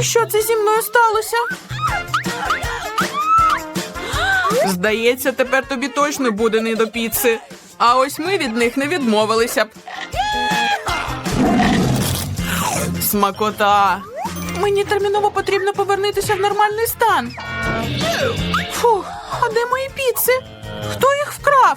Що це зі мною сталося? Здається, тепер тобі точно буде не до піци. А ось ми від них не відмовилися б. Смакота. Мені терміново потрібно повернутися в нормальний стан. Фух, а де мої піци? Хто їх вкрав?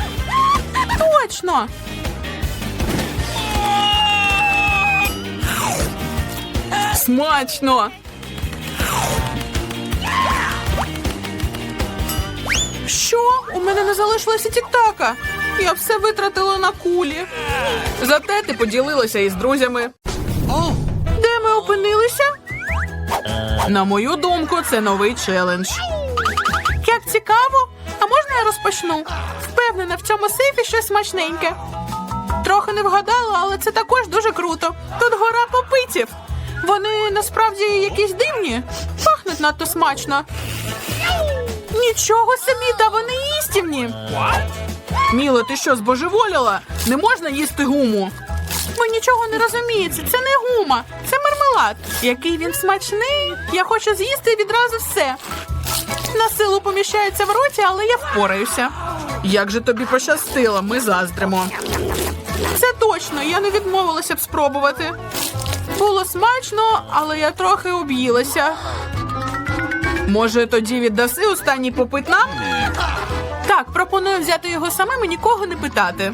Точно. Смачно. Що? У мене не залишилося тіктака. Я все витратила на кулі. Зате ти поділилася із друзями. Де ми опинилися? На мою думку, це новий челендж. Як цікаво, розпочну? Впевнена, в цьому сейфі щось смачненьке. Трохи не вгадала, але це також дуже круто. Тут гора попитів. Вони насправді якісь дивні, пахнуть надто смачно. Нічого собі, та вони їстівні. Міло, ти що, збожеволіла? Не можна їсти гуму. Ви нічого не розумієте, це не гума, це мармелад. Який він смачний. Я хочу з'їсти відразу все. На силу поміщається в роті, але я впораюся. Як же тобі пощастило, ми заздримо. Це точно, я не відмовилася б спробувати. Було смачно, але я трохи об'їлася. Може, тоді віддаси останній попит нам? Так, пропоную взяти його самим і нікого не питати.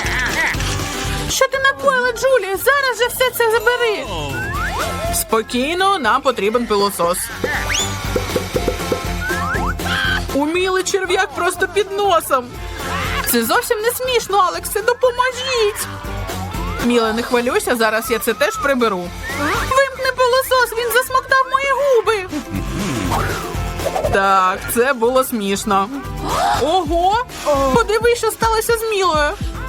Що ти напоїла, Джулі? Зараз же все це забери. Спокійно, нам потрібен пилосос. мене черв'як просто під носом. Це зовсім не смішно, Алексе, допоможіть. Міла, не хвилюйся, зараз я це теж приберу. Вимкни пилосос, він засмоктав мої губи. Так, це було смішно. Ого! Подивись, що сталося з Мілою.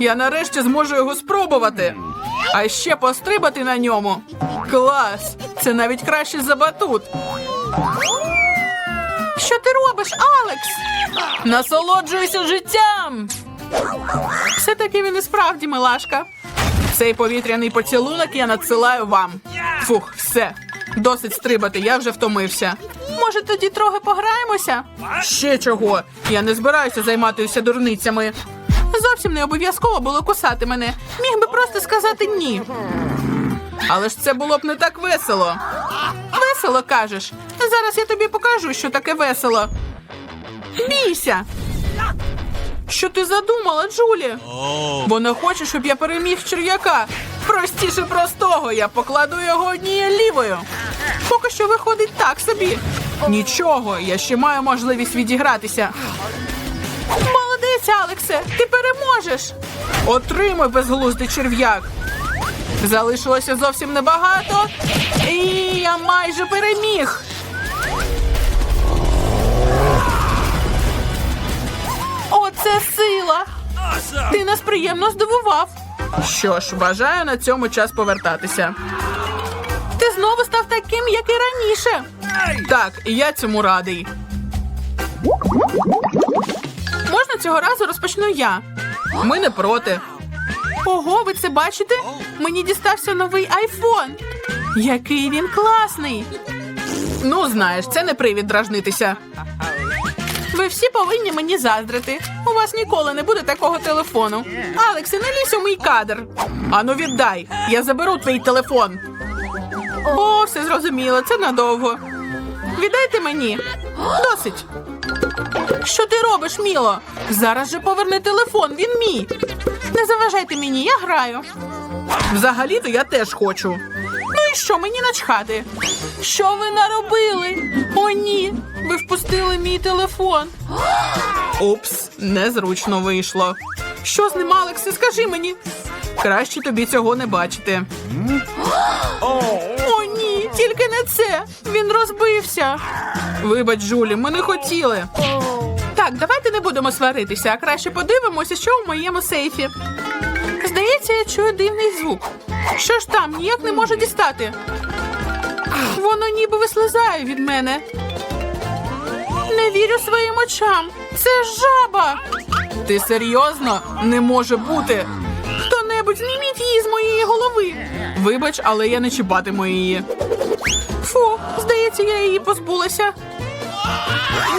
Я нарешті зможу його спробувати. А ще пострибати на ньому. Клас! Це навіть краще за батут. Що ти робиш, Алекс? Насолоджуйся життям. Все таки він і справді милашка. Цей повітряний поцілунок я надсилаю вам. Фух, все. Досить стрибати, я вже втомився. Може, тоді трохи пограємося? Ще чого? Я не збираюся займатися дурницями. Зовсім не обов'язково було кусати мене. Міг би просто сказати ні. Але ж це було б не так весело. Весело кажеш. Зараз я тобі покажу, що таке весело. Бійся. Що ти задумала, Джулі? Вона хоче, щоб я переміг черв'яка. Простіше простого, я покладу його однією лівою. Поки що виходить так собі. Нічого, я ще маю можливість відігратися. Молодець, Алексе, ти переможеш. Отримай безглуздий черв'як. Залишилося зовсім небагато. І я майже переміг. Оце сила! Ти нас приємно здивував. Що ж, бажаю на цьому час повертатися. Ти знову став таким, як і раніше. Так, і я цьому радий. Можна цього разу розпочну я. Ми не проти. Ого, ви це бачите? Мені дістався новий айфон. Який він класний. Ну, знаєш, це не привід дражнитися. Ви всі повинні мені заздрити. У вас ніколи не буде такого телефону. Алексе, не лізь у мій кадр. Ану, віддай. Я заберу твій телефон. О, все зрозуміло, це надовго. Віддайте мені. Досить. Що ти робиш, Міло? Зараз же поверни телефон, він мій. Не заважайте мені, я граю. Взагалі-то я теж хочу. Ну і що, мені начхати? Що ви наробили? О, ні. Ви впустили мій телефон. Упс, незручно вийшло. Що з ним, Алексе, скажи мені. Краще тобі цього не бачити. О, тільки не це. Він розбився. Вибач, Жулі, ми не хотіли. Так, давайте не будемо сваритися, а краще подивимося, що в моєму сейфі. Здається, я чую дивний звук. Що ж там, ніяк не можу дістати. Воно ніби вислизає від мене. Не вірю своїм очам. Це жаба. Ти серйозно? Не може бути. Хто-небудь зніміть її з моєї голови. Вибач, але я не чіпатиму її. Фу, здається, я її позбулася.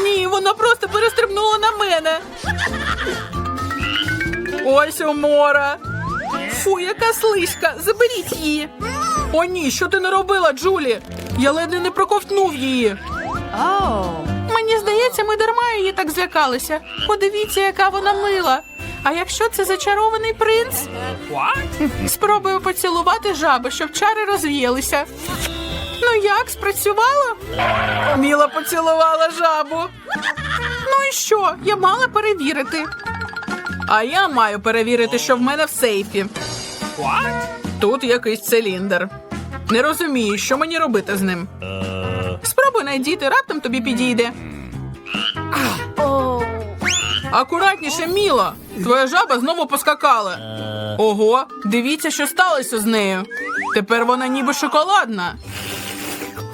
Ні, вона просто перестрибнула на мене. Ось умора. Фу, яка слизька. Заберіть її. О, ні, що ти не робила, Джулі? Я ледве не проковтнув її. Мені здається, ми дарма її так злякалися. Подивіться, яка вона мила. А якщо це зачарований принц? Спробую поцілувати жабу, щоб чари розвіялися. Ну як, спрацювало? Міла поцілувала жабу. Ну і що? Я мала перевірити. А я маю перевірити, що в мене в сейфі. Тут якийсь циліндр. Не розумію, що мені робити з ним. Спробуй найдіти, раптом тобі підійде. Акуратніше, Міло. Твоя жаба знову поскакала. Ого, дивіться, що сталося з нею. Тепер вона ніби шоколадна.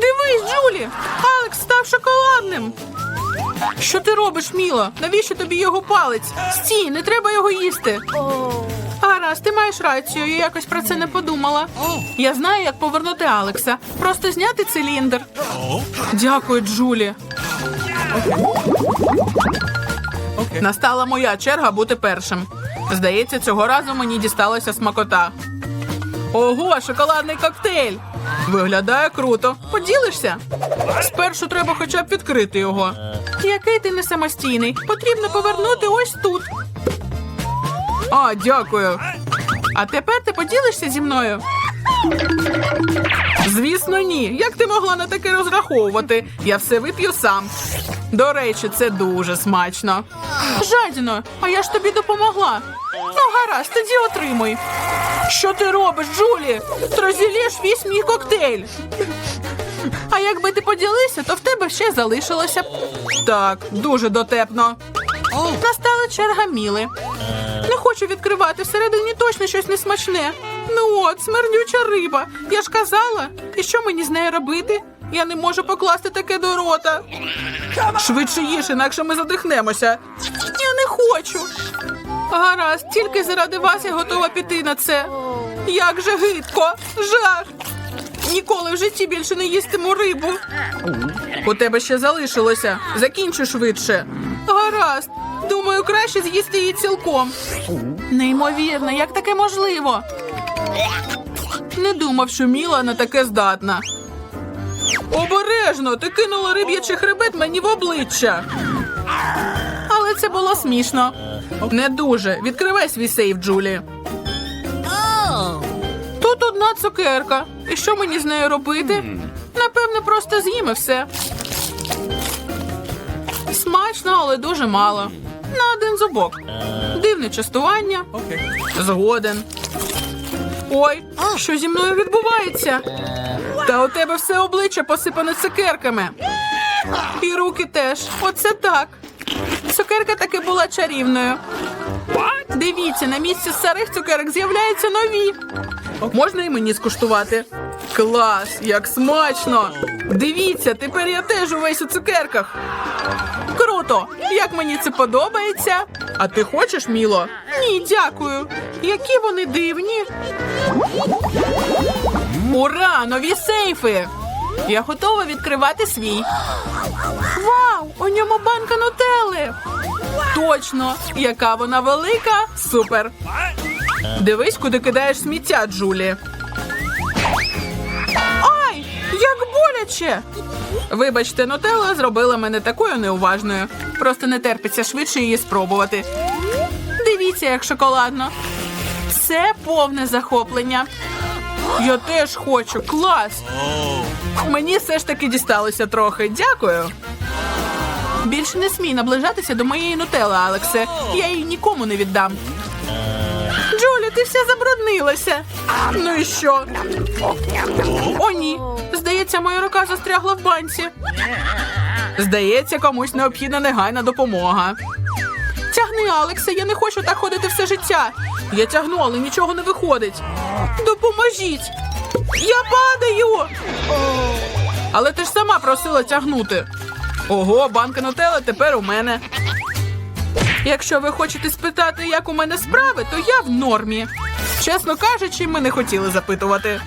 Дивись, Джулі! Алекс став шоколадним. Що ти робиш, Міло? Навіщо тобі його палець? Стій, не треба його їсти. Гаразд, ти маєш рацію, я якось про це не подумала. Я знаю, як повернути Алекса. Просто зняти циліндр. Дякую, Джулі. Настала моя черга бути першим. Здається, цього разу мені дісталася смакота. Ого, шоколадний коктейль! Виглядає круто. Поділишся? Спершу треба хоча б відкрити його. Який ти не самостійний? Потрібно повернути ось тут. А, дякую. А тепер ти поділишся зі мною? Звісно, ні. Як ти могла на таке розраховувати? Я все вип'ю сам. До речі, це дуже смачно. Жадіно, а я ж тобі допомогла. Ну, гаразд, тоді отримуй. Що ти робиш, Джулі? Ти розділіш весь мій коктейль. А якби ти поділився, то в тебе ще залишилося б. Так, дуже дотепно. Настала черга Міли. Не хочу відкривати, всередині точно щось несмачне. Ну от, смердюча риба. Я ж казала. І що мені з нею робити? Я не можу покласти таке до рота. Швидше їж, інакше ми задихнемося. Я не хочу. Гаразд, тільки заради вас я готова піти на це. Як же гидко, жах. Ніколи в житті більше не їстиму рибу. У тебе ще залишилося. Закінчу швидше. Гаразд. Думаю, краще з'їсти її цілком. Неймовірно, як таке можливо? Не думав, що Міла на таке здатна. Обережно, ти кинула риб'ячий хребет мені в обличчя. Але це було смішно. Не дуже. Відкривай свій сейф, Джулі. Тут одна цукерка. І що мені з нею робити? Напевно, просто з'їм і все. Смачно, але дуже мало. На один зубок. Дивне частування. Згоден. Ой, що зі мною відбувається? Та у тебе все обличчя посипане цукерками. І руки теж. Оце так. Цукерка таки була чарівною. Дивіться, на місці старих цукерок з'являються нові. Можна і мені скуштувати. Клас, як смачно! Дивіться, тепер я теж увесь у цукерках. Круто! Як мені це подобається? А ти хочеш, Міло? Ні, дякую. Які вони дивні. Ура! Нові сейфи! Я готова відкривати свій. Вау! У ньому банка нутелли! Точно! Яка вона велика! Супер! Дивись, куди кидаєш сміття, Джулі. Ай! Як боляче! Вибачте, нутелла зробила мене такою неуважною. Просто не терпиться швидше її спробувати. Дивіться, як шоколадно. Це повне захоплення. Я теж хочу. Клас! Мені все ж таки дісталося трохи. Дякую. Більше не смій наближатися до моєї нутели, Алексе. Я її нікому не віддам. Джулі, ти вся забруднилася. Ну і що? О, ні. Здається, моя рука застрягла в банці. Здається, комусь необхідна негайна допомога. Тягни, Алексе, я не хочу так ходити все життя. Я тягну, але нічого не виходить. Допоможіть! Я падаю! Але ти ж сама просила тягнути. Ого, банка нутелла тепер у мене. Якщо ви хочете спитати, як у мене справи, то я в нормі. Чесно кажучи, ми не хотіли запитувати.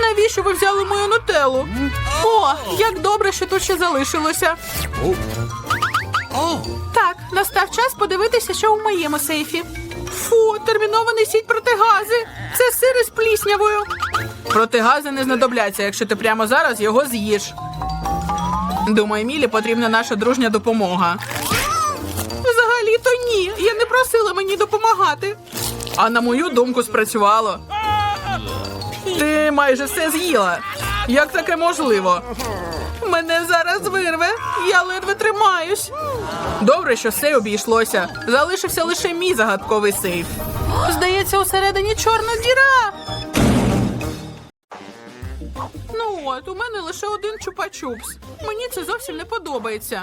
Навіщо ви взяли мою нутеллу? О, як добре, що тут ще залишилося. Подивитися, що у моєму сейфі. Фу, терміново несіть протигази. Це сир із пліснявою. Протигази не знадобляться, якщо ти прямо зараз його з'їш. Думаю, Мілі потрібна наша дружня допомога. Взагалі Просто ні. Я не просила мені допомагати. А на мою думку спрацювало. Ти майже все з'їла. Як таке можливо? Мене зараз вирве. Я ледве тримаюсь. Добре, що все обійшлося. Залишився лише мій загадковий сейф. Здається, усередині чорна діра. Ну от, у мене лише один чупа-чупс. Мені це зовсім не подобається.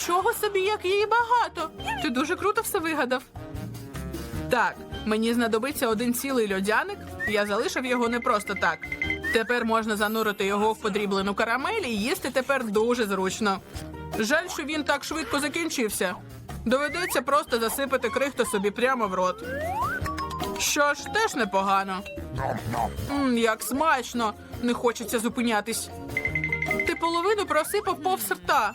Нічого собі, як її багато. Ти дуже круто все вигадав. Так, мені знадобиться один цілий льодяник. Я залишив його не просто так. Тепер можна занурити його в подріблену карамель і їсти тепер дуже зручно. Жаль, що він так швидко закінчився. Доведеться просто засипати крихту собі прямо в рот. Що ж, теж непогано. Мм, як смачно, не хочеться зупинятись. Ти половину просипав повз рта.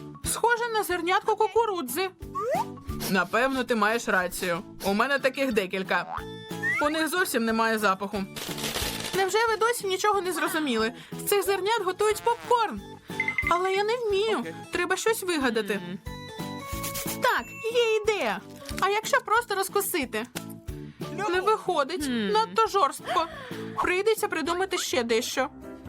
Схоже на зернятко кукурудзи. Напевно, ти маєш рацію. У мене таких декілька. У них зовсім немає запаху. Невже ви досі нічого не зрозуміли? З цих зернят готують попкорн. Але я не вмію. Треба щось вигадати. Так, є ідея. А якщо просто розкусити? Не виходить, надто жорстко. Прийдеться придумати ще дещо.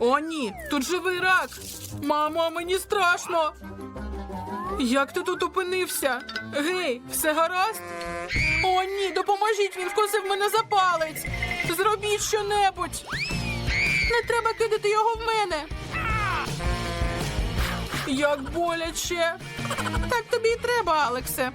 О, ні, тут живий рак. Мамо, мені страшно. Як ти тут опинився? Гей, все гаразд? О, ні, допоможіть, він вкусив мене за палець. Зробіть щонебудь. Не треба кидати його в мене. Як боляче. Так тобі і треба, Алексе.